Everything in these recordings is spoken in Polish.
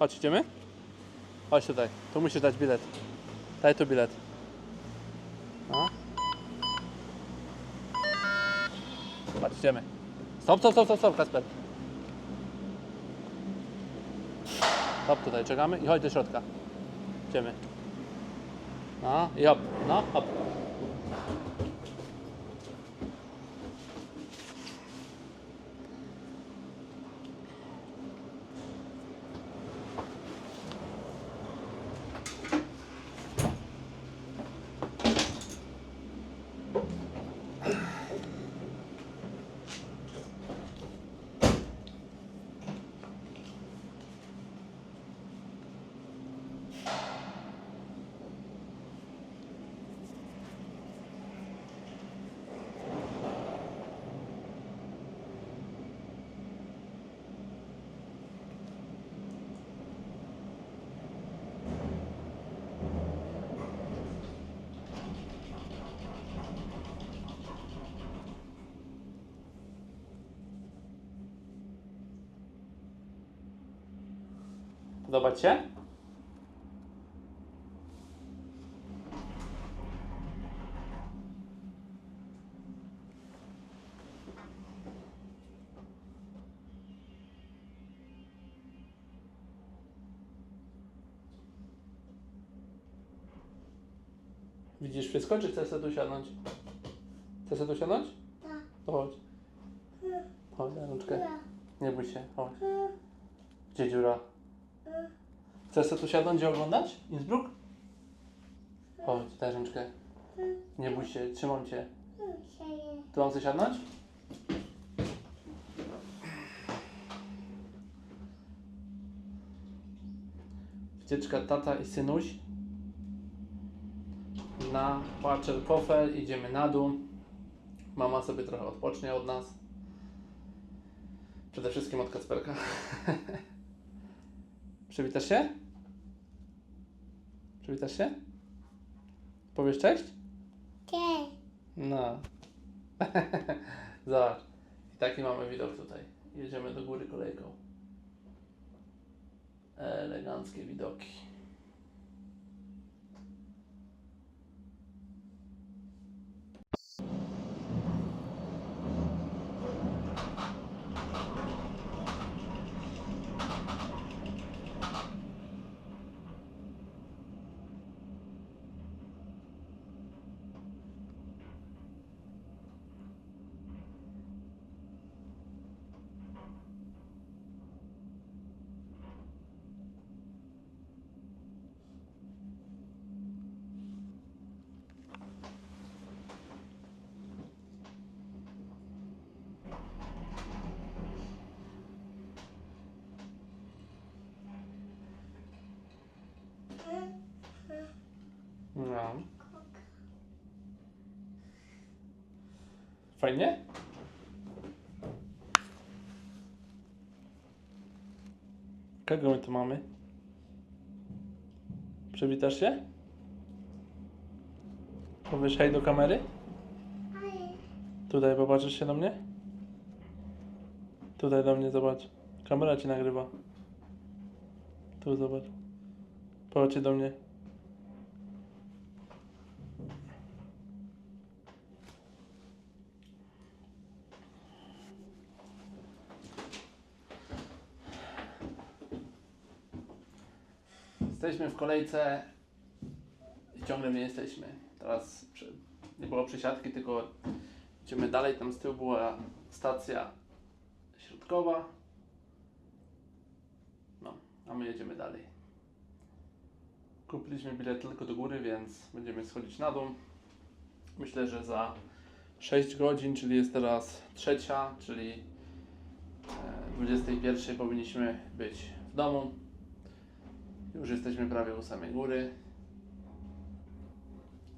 Chodź, idziemy? Chodź tutaj. Tu musisz dać bilet. Daj tu bilet. No. Chodź, idziemy. Stop, stop, stop, stop, stop, Kasper. Stop tutaj, czekamy i chodź do środka. Idziemy. No i hop, no hop. Podoba Ci się? Widzisz wszystko, czy chcesz sobie tu siadnąć? Chcesz sobie tu siadnąć? Tak. To chodź. Chodź, na rączkę. Nie bój się, chodź. Gdzie dziura? Chcesz sobie tu siadnąć i oglądać? Innsbruck? Chodź, daj ręczkę. Nie bój się, trzymam cię. Tu mam sobie siadnąć? Wycieczka tata i synuś na Paczerkofel. Idziemy na dół. Mama sobie trochę odpocznie od nas. Przede wszystkim od Kacperka. Przywitasz się? Przywitasz się? Powiesz cześć? Cześć. No. Zobacz. I taki mamy widok tutaj. Jedziemy do góry kolejką. Eleganckie widoki. No. Fajnie? Kogo my tu mamy? Przywitasz się? Powiesz hej do kamery? Tutaj popatrzysz się do mnie? Tutaj do mnie zobacz. Kamera ci nagrywa. Tu zobacz. Popatrz do mnie. Jesteśmy w kolejce i ciągle nie jesteśmy. Teraz nie było przesiadki, tylko idziemy dalej. Tam z tyłu była stacja środkowa. No, a my jedziemy dalej. Kupiliśmy bilet tylko do góry, więc będziemy schodzić na dół. Myślę, że za 6 godzin, czyli jest teraz trzecia, czyli e, 21 powinniśmy być w domu. Już jesteśmy prawie u samej góry.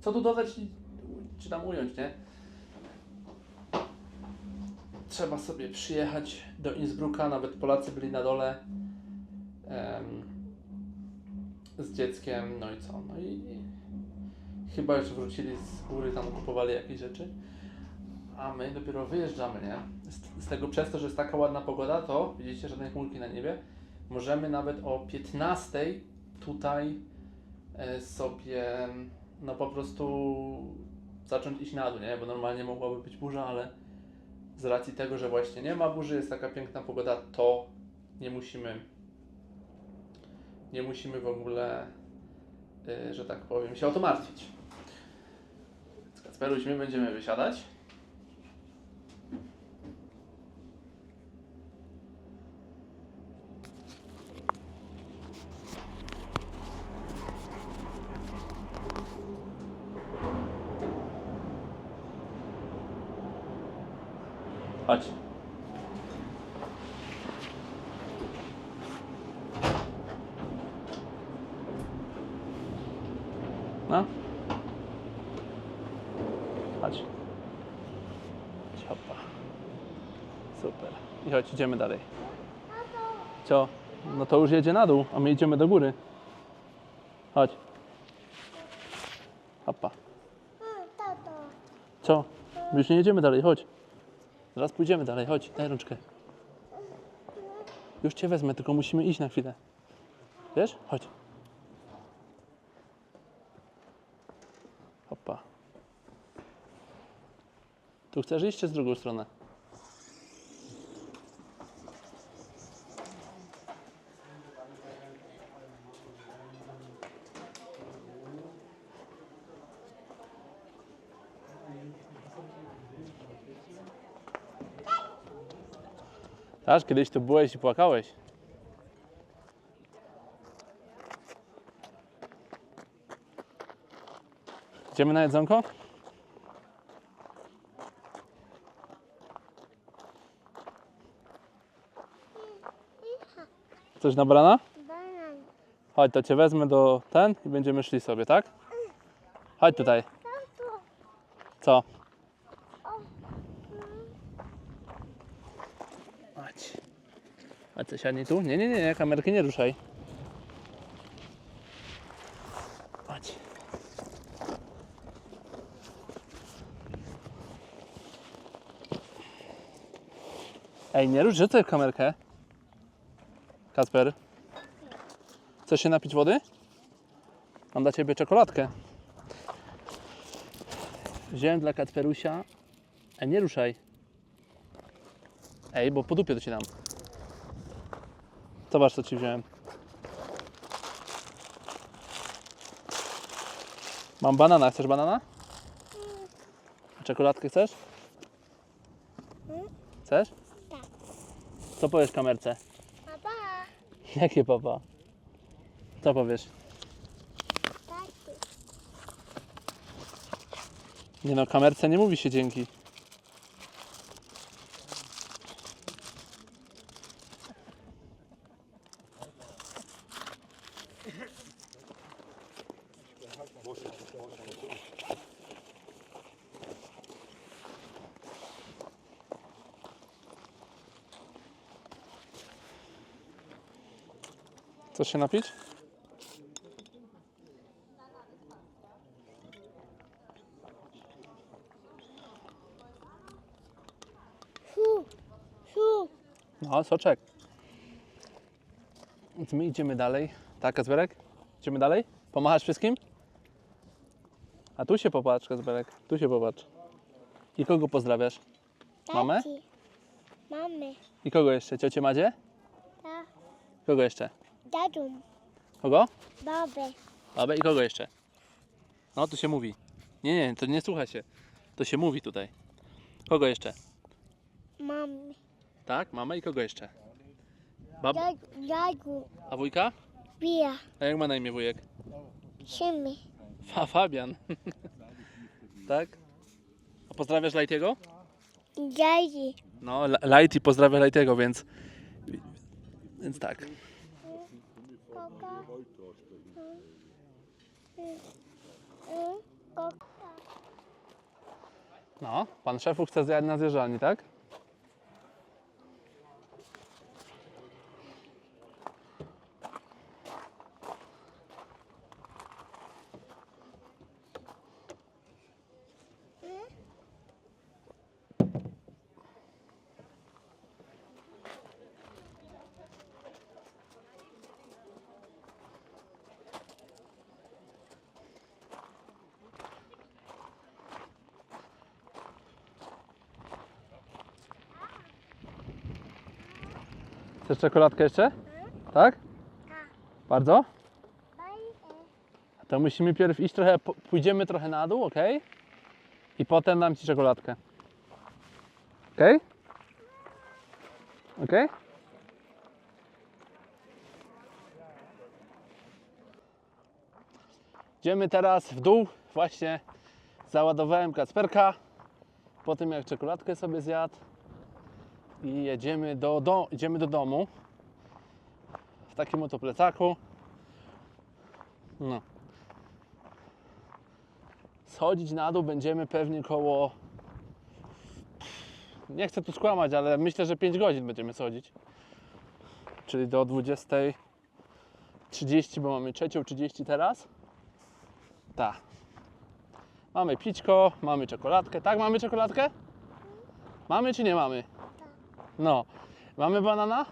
Co tu dodać, czy tam ująć, nie? Trzeba sobie przyjechać do Innsbrucka, nawet Polacy byli na dole em, z dzieckiem, no i co? No i, i chyba już wrócili z góry, tam kupowali jakieś rzeczy. A my dopiero wyjeżdżamy, nie? Z, z tego przez to, że jest taka ładna pogoda, to widzicie żadnej chmurki na niebie. Możemy nawet o 15 tutaj e, sobie no po prostu zacząć iść na dół, nie? Bo normalnie mogłaby być burza, ale z racji tego, że właśnie nie ma burzy, jest taka piękna pogoda, to nie musimy nie musimy w ogóle, y, że tak powiem, się o to martwić. Więc Kacperuś, my będziemy wysiadać. Chodź. No. Chodź. Chodź, Hoppa. Super. I chodź, idziemy dalej. Co? No to już jedzie na dół, a my idziemy do góry. Chodź. Tato. Co? My już nie jedziemy dalej, chodź. Zaraz pójdziemy dalej, chodź, daj rączkę. Już cię wezmę, tylko musimy iść na chwilę. Wiesz? Chodź. Hoppa. Tu chcesz iść, czy z drugą stronę? Tak, kiedyś tu byłeś i płakałeś. Idziemy na jedzonko? Coś na brana? Banan. Chodź, to cię wezmę do ten i będziemy szli sobie, tak? Chodź tutaj. Co? O. Chodź. A co, siadnij tu? Nie, nie, nie, kamerki nie ruszaj. Chodź. Ej, nie rusz, rzucaj kamerkę. Kasper. Chcesz się napić wody? Mam dla Ciebie czekoladkę. Wziąłem dla Kacperusia. Ej, nie ruszaj. Ej, bo po dupie to ci dam. Zobacz, co ci wziąłem. Mam banana. Chcesz banana? Czekoladkę chcesz? Chcesz? Tak. Co powiesz kamerce? Papa. Jakie papa? Co powiesz? Nie no, kamerce nie mówi się dzięki. Chcesz się napić? Hu. Hu. No, soczek. Więc my idziemy dalej. Tak, Kacperek? Idziemy dalej? Pomachasz wszystkim? A tu się popatrz, Kacperek. Tu się popatrz. I kogo pozdrawiasz? Mamę? Tati. Mamy. I kogo jeszcze? Ciocię Madzie? Ta. Kogo jeszcze? Dadum. Kogo? Babę. Babę i kogo jeszcze? No, tu się mówi. Nie, nie, to nie słucha się. To się mówi tutaj. Kogo jeszcze? Mamy. Tak, mamę i kogo jeszcze? Bab... Jagu. A wujka? A jak ma na imię wujek? Szymy. Fa Fabian. tak? A pozdrawiasz Lajtiego? Dziadzi. No, Lighty pozdrawia Lighty'ego, więc... Więc tak. No, pan szefu chce zjechać na zjeżdżalni, tak? Czekoladkę jeszcze? Tak? Bardzo? To musimy pierw iść trochę, pójdziemy trochę na dół, ok? I potem dam Ci czekoladkę. Ok? Ok? Idziemy teraz w dół. Właśnie załadowałem kacperka. Po tym jak czekoladkę sobie zjadł. I jedziemy do, do, idziemy do domu. W takim oto plecaku. No. Schodzić na dół będziemy pewnie koło. Nie chcę tu skłamać, ale myślę, że 5 godzin będziemy schodzić. Czyli do 20.30, bo mamy 3.30 teraz. Tak. Mamy pićko, mamy czekoladkę. Tak, mamy czekoladkę? Mamy czy nie mamy? No. Mamy banana?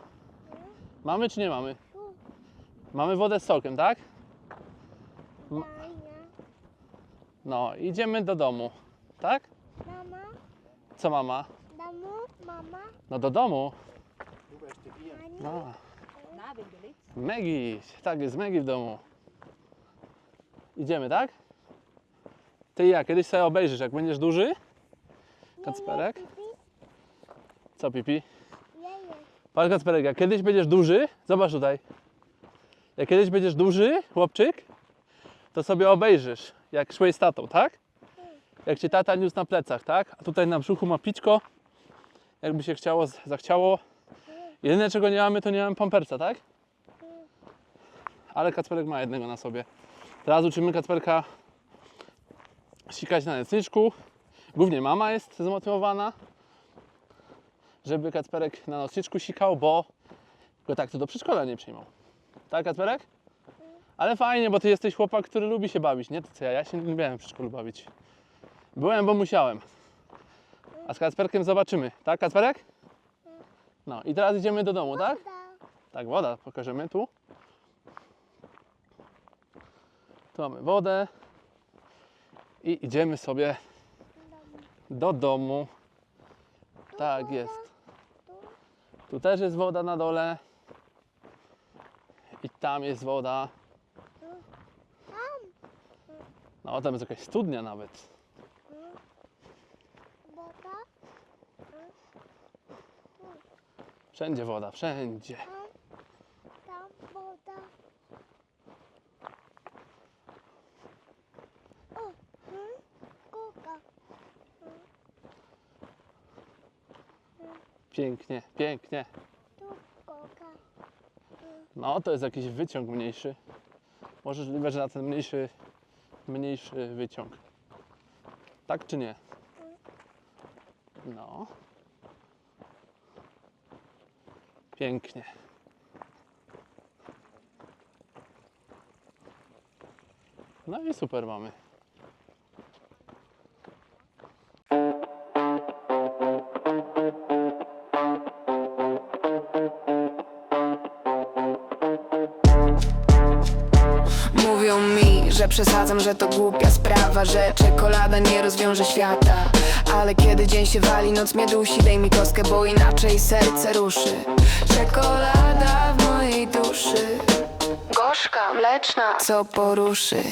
Mamy czy nie mamy? Mamy wodę z sokiem, tak? No, idziemy do domu. Tak? Mama, Co mama? damu, mama, No do domu. Ani, No. Na. Megi, tak jest Megi w domu. Idziemy, tak? Ty ja, kiedyś sobie obejrzysz, jak będziesz duży. Kacperek? pipi, Co pipi? Patrz Kacperek, jak kiedyś będziesz duży, zobacz tutaj. Jak kiedyś będziesz duży, chłopczyk, to sobie obejrzysz, jak szłeś z tatą, tak? Jak cię tata niósł na plecach, tak? A tutaj na brzuchu ma piczko, jakby się chciało, zachciało. Jedyne czego nie mamy, to nie mamy pampersa, tak? Ale Kacperek ma jednego na sobie. Teraz uczymy Kacperka sikać na nocniczku. Głównie mama jest zmotywowana żeby Kacperek na nocniczku sikał, bo go tak to do przedszkola nie przyjmą. Tak, Kacperek? Ale fajnie, bo ty jesteś chłopak, który lubi się bawić, nie? To co ja, ja się nie lubiłem w przedszkolu bawić. Byłem, bo musiałem. A z Kacperkiem zobaczymy. Tak, Kacperek? No i teraz idziemy do domu, tak? Tak, woda, pokażemy tu. Tu mamy wodę. I idziemy sobie do domu. Tak jest. Tu też jest woda na dole. I tam jest woda. No, tam jest jakaś studnia nawet. Wszędzie woda, wszędzie. tam, woda. Pięknie, pięknie. No, to jest jakiś wyciąg mniejszy. Możliwe, że na ten mniejszy, mniejszy wyciąg. Tak czy nie? No. Pięknie. No i super mamy. Że przesadzam, że to głupia sprawa Że czekolada nie rozwiąże świata. Ale kiedy dzień się wali, noc mnie dusi Daj mi kostkę, bo inaczej serce ruszy. Czekolada w mojej duszy. Gorzka, mleczna, co poruszy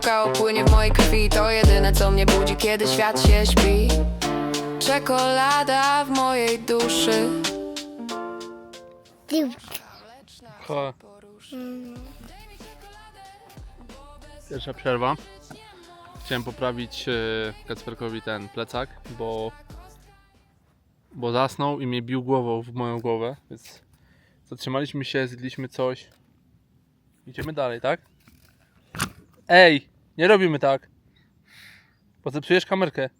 kakao płynie w mojej krwi To jedyne, co mnie budzi, kiedy świat się śpi Czekolada w mojej duszy Piu. Pierwsza przerwa. Chciałem poprawić e, Kacperkowi ten plecak, bo bo zasnął i mnie bił głową w moją głowę, więc zatrzymaliśmy się, zjedliśmy coś. Idziemy dalej, tak? Ej, nie robimy tak. Bo zepsujesz kamerkę.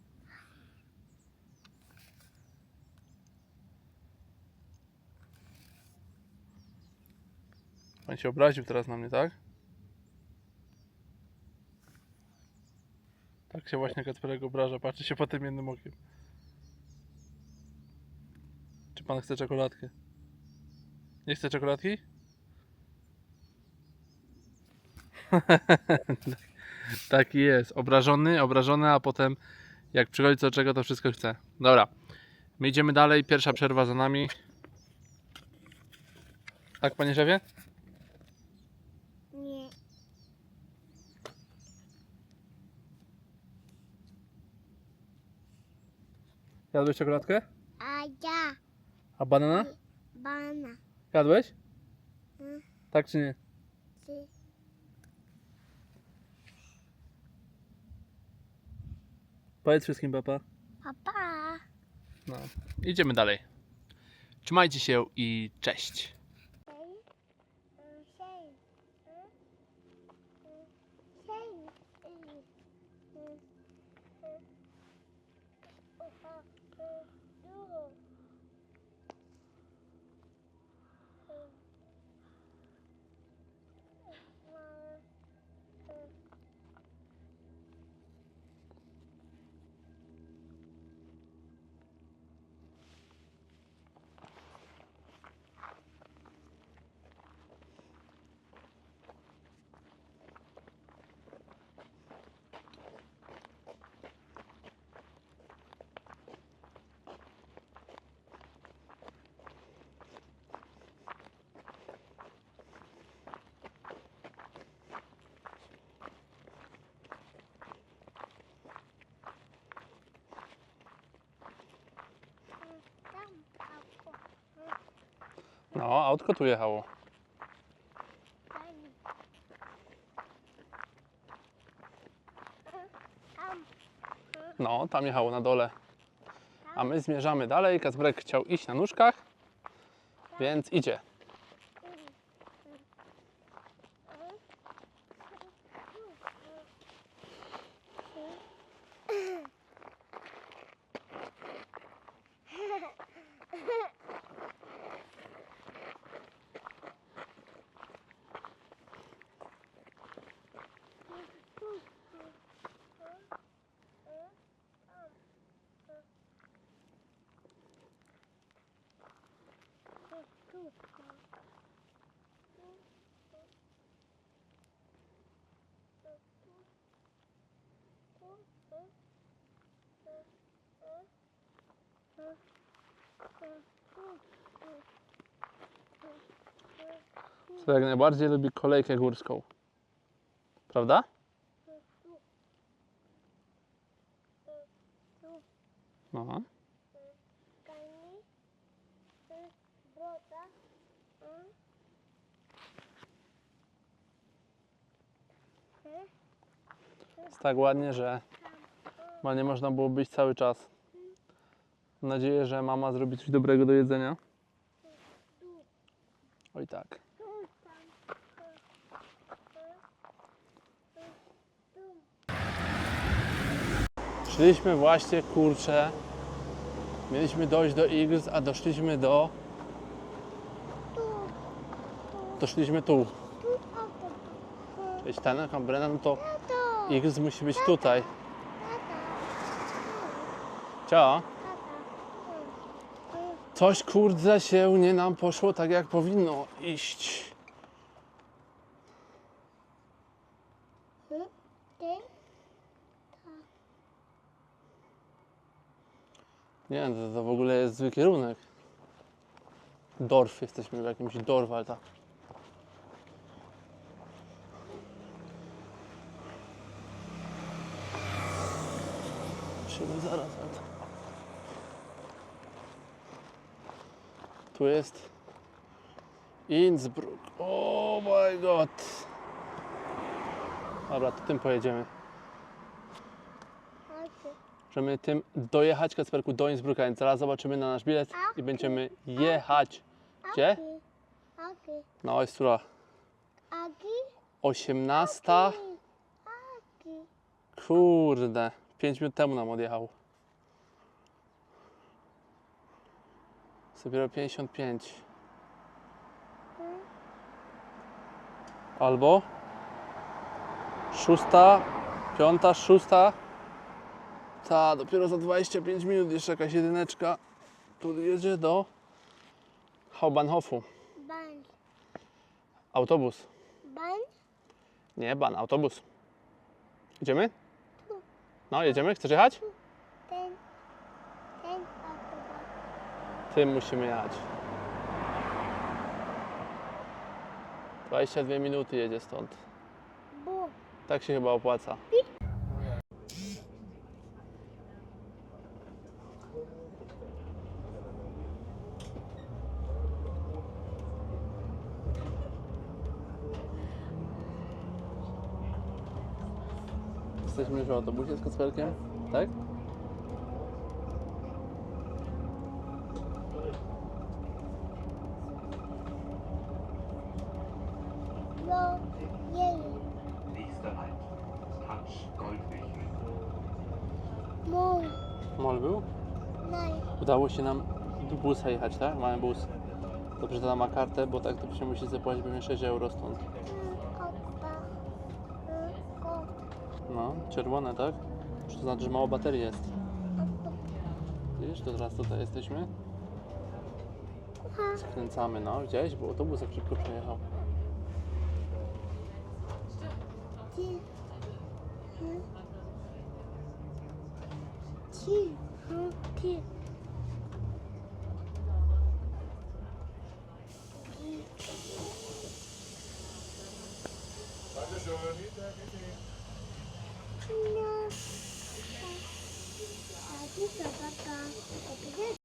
Pan się obraził teraz na mnie, tak? Tak się właśnie Kacperek obraża, patrzy się po tym jednym okiem. Czy pan chce czekoladkę? Nie chce czekoladki? Taki jest. Obrażony, obrażony, a potem jak przychodzi co do czego, to wszystko chce. Dobra. My idziemy dalej. Pierwsza przerwa za nami. Tak, panie szefie? Nie. Jadłeś czekoladkę? A ja. A banana? Bana. Jadłeś? Mm. Tak czy nie? Ty. Powiedz wszystkim papa. Papa. No. Idziemy dalej. Trzymajcie się i cześć. No, autko tu jechało. No, tam jechało na dole. A my zmierzamy dalej. Kacprek chciał iść na nóżkach, więc idzie. Co jak najbardziej lubi kolejkę górską. Prawda? No. Jest tak ładnie, że chyba nie można było być cały czas. Mam nadzieję, że mama zrobi coś dobrego do jedzenia. Oj tak. Szliśmy właśnie, kurczę. Mieliśmy dojść do X, a doszliśmy do... Doszliśmy tu. Jeśli ten kambrena, no to. X musi być tutaj. Tata. Coś kurde się nie nam poszło tak jak powinno iść. Nie to, to w ogóle jest zły kierunek. Dorf, jesteśmy w jakimś Dorwalta. Musimy zaraz, ale to... Tu jest Innsbruck. Oh my god. Dobra, to tym pojedziemy. Możemy tym dojechać Kacperku do Innsbrucka, więc zaraz zobaczymy na nasz bilet i będziemy jechać. Gdzie? No jest która Aki. 18. Aki. Kurde, 5 minut temu nam odjechał. Dopiero 55. Albo szósta, piąta, szósta, Ta, dopiero za 25 minut jeszcze jakaś jedyneczka. Tu jedzie do Hauptbahnhofu. Ban. Autobus. Ban. Nie, ban, autobus. Idziemy? No, jedziemy? Chcesz jechać? Ten. Ten autobus. Tym musimy jechać. 22 minuty jedzie stąd. Tak się chyba opłaca. Jesteśmy już w autobusie z Kacperkiem, tak? Udało się nam do busa jechać, tak? Mamy bus. Dobrze, że ona ma kartę, bo tak to się musi zapłacić pewnie 6 euro stąd. No, czerwone, tak? Czy to znaczy, że mało baterii jest? Widzisz, to teraz tutaj jesteśmy. Skręcamy, no. Widziałeś? Bo autobus jak szybko przejechał.